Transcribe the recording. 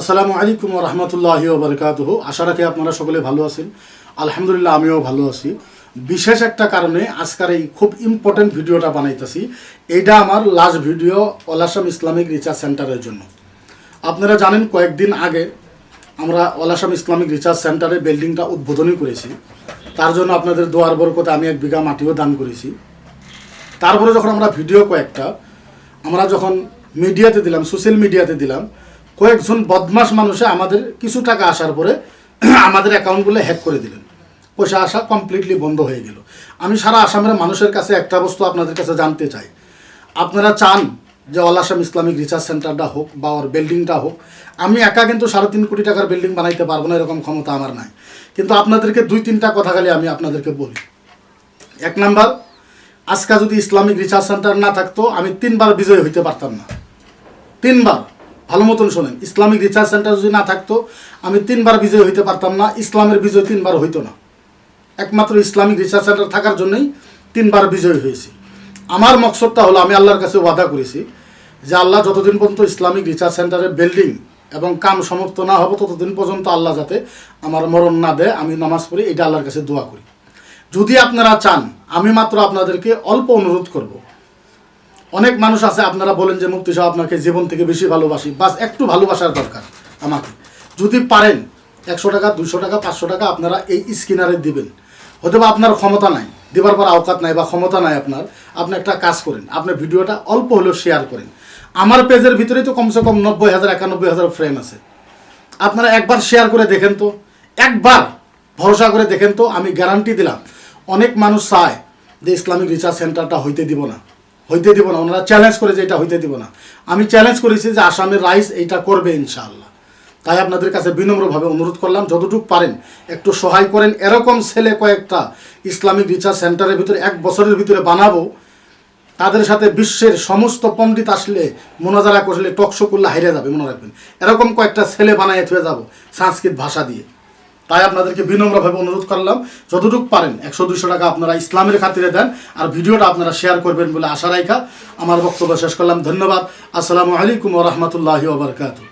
আসসালামু আলাইকুম রহমতুল্লাহি ওবরকাতুহ আশা রাখি আপনারা সকলে ভালো আছেন। আলহামদুলিল্লাহ, আমিও ভালো আছি। বিশেষ একটা কারণে আজকের এই খুব ইম্পর্টেন্ট ভিডিওটা বানাইতেছি। এইটা আমার লাস্ট ভিডিও অলাসাম ইসলামিক রিসার্চ সেন্টারের জন্য। আপনারা জানেন, কয়েকদিন আগে আমরা অলাসাম ইসলামিক রিসার্চ সেন্টারে বিল্ডিংটা উদ্বোধনী করেছি। তার জন্য আপনাদের দোয়ার বরকতে আমি এক বিঘা মাটিও দান করেছি। তারপরে যখন আমরা ভিডিও কয়েকটা, আমরা যখন মিডিয়াতে দিলাম সোশ্যাল মিডিয়াতে দিলাম কয়েকজন বদমাস মানুষে আমাদের কিছু টাকা আসার পরে আমাদের অ্যাকাউন্টগুলো হ্যাক করে দিলেন। পয়সা আসা কমপ্লিটলি বন্ধ হয়ে গেল। আমি সারা আসামের মানুষের কাছে একটা বস্তু আপনাদের কাছে জানতে চাই। আপনারা চান যে অল আসাম ইসলামিক রিসার্চ সেন্টারটা হোক বা ওর বিল্ডিংটা হোক, আমি একা কিন্তু সাড়ে তিন কোটি টাকার বিল্ডিং বানাইতে পারব না, এরকম ক্ষমতা আমার নাই। কিন্তু আপনাদেরকে দুই তিনটা কথা খালি আমি আপনাদেরকে বলি। এক নাম্বার, আজকে যদি ইসলামিক রিসার্চ সেন্টার না থাকতো, আমি তিনবার বিজয়ী হইতে পারতাম না। তিনবার। ভালো মতন শোনেন, ইসলামিক রিসার্চ সেন্টার যদি না থাকতো, আমি তিনবার বিজয়ী হইতে পারতাম না, ইসলামের বিজয় তিনবার হইতো না। একমাত্র ইসলামিক রিসার্চ সেন্টার থাকার জন্যই তিনবার বিজয়ী হয়েছি। আমার মকসদটা হলো, আমি আল্লাহর কাছে ওয়াদা করেছি যে আল্লাহ যতদিন পর্যন্ত ইসলামিক রিসার্চ সেন্টারের বিল্ডিং এবং কাম সমাপ্ত না হবে, ততদিন পর্যন্ত আল্লাহ যাতে আমার মরণ না দেয়, আমি নামাজ পড়ি, এটা আল্লাহর কাছে দোয়া করি। যদি আপনারা চান, আমি মাত্র আপনাদেরকে অল্প অনুরোধ করব অনেক মানুষ আছে, আপনারা বলেন যে মুক্তি সাহেব আপনাকে জীবন থেকে বেশি ভালোবাসি। বাস, একটু ভালোবাসার দরকার আমাকে। যদি পারেন, একশো টাকা দুশো টাকা, পাঁচশো টাকা আপনারা এই স্কিনারে দিবেন। হয়তো বা আপনার ক্ষমতা নাই, দেবার পর আওকাত নাই বা ক্ষমতা নাই আপনার, আপনি একটা কাজ করেন আপনার ভিডিওটা অল্প হলেও শেয়ার করেন। আমার পেজের ভিতরে তো কমসে কম নব্বই হাজার, একানব্বই হাজার ফ্রেম আছে। আপনারা একবার শেয়ার করে দেখেন তো, একবার ভরসা করে দেখেন তো, আমি গ্যারান্টি দিলাম, অনেক মানুষ চায় যে ইসলামিক রিসার্চ সেন্টারটা হইতে দিব না। হইতে দিব না, ওনারা চ্যালেঞ্জ করে যে এটা হইতে দিব না। আমি চ্যালেঞ্জ করেছি যে আসামের রাইস এইটা করবে ইনশাআল্লাহ। তাই আপনাদের কাছে বিনম্রভাবে অনুরোধ করলাম, যতটুকু পারেন একটু সহায় করেন। এরকম ছেলে কয়েকটা ইসলামিক রিসার্চ সেন্টারের ভিতরে এক বছরের ভিতরে বানাবো। তাদের সাথে বিশ্বের সমস্ত পণ্ডিত আসলে মোনাজারা করলে টকশো করলে হাইরে যাবে, মনে রাখবেন। এরকম কয়েকটা ছেলে বানায় থুয়ে যাব, সংস্কৃত ভাষা দিয়ে। তাই আপনাদেরকে বিনম্রভাবে অনুরোধ করলাম, যতটুকু পারেন, একশো দুশো টাকা আপনারা ইসলামের খাতিরে দেন আর ভিডিওটা আপনারা শেয়ার করবেন বলে আশা রাখা আমার বক্তব্য শেষ করলাম, ধন্যবাদ। আসসালামু আলাইকুম রহমতুল্লাহি ওবরকাতু